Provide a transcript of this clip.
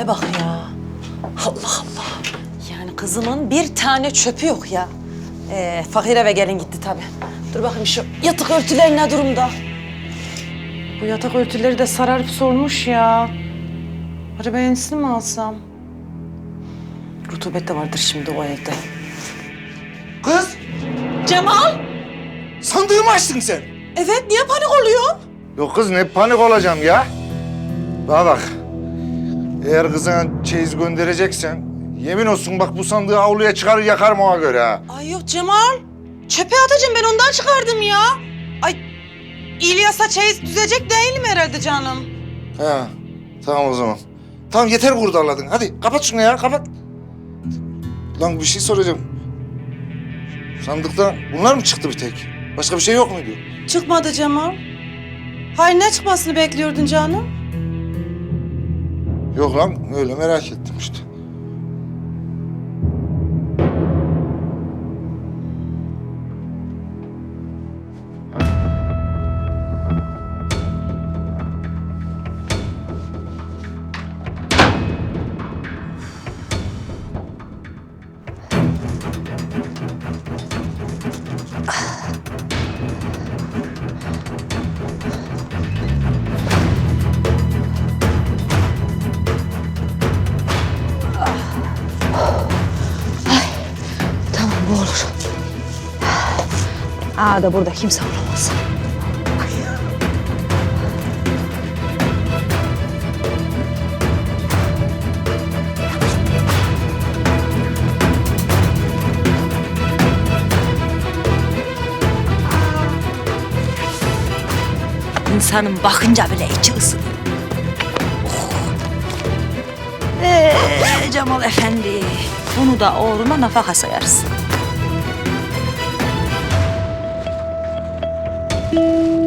hale bak ya. Allah Allah. Yani kızımın bir tane çöpü yok ya. Ee, fakir eve gelin gitti tabii. Dur bakayım şu yatak örtüleri ne durumda? Bu yatak örtüleri de sararıp solmuş ya. Acaba yenisini mi alsam? Rutubet de vardır şimdi o evde. Kız Cemal! sandığı mı açtın sen? Evet, niye panik oluyorsun? Yok kız ne panik olacağım ya. Bana bak. Eğer kızına çeyiz göndereceksen yemin olsun bak bu sandığı avluya çıkarır yakarım ona göre ha. Ay yok Cemal. Çöpe atacağım ben ondan çıkardım ya. Ay İlyas'a çeyiz düzecek değilim herhalde canım. He tamam o zaman. Tamam yeter kurdarladın. Hadi kapat şunu ya kapat. Lan bir şey soracağım. Sandıkta bunlar mı çıktı bir tek? Başka bir şey yok muydu? Çıkmadı Cemal. Hayır ne çıkmasını bekliyordun canım? Yok lan öyle merak ettim işte. Aa da burada kimse olamaz. İnsanın bakınca bile içi ısınıyor. Oh. Ee, Cemal Efendi, bunu da oğluma nafaka Música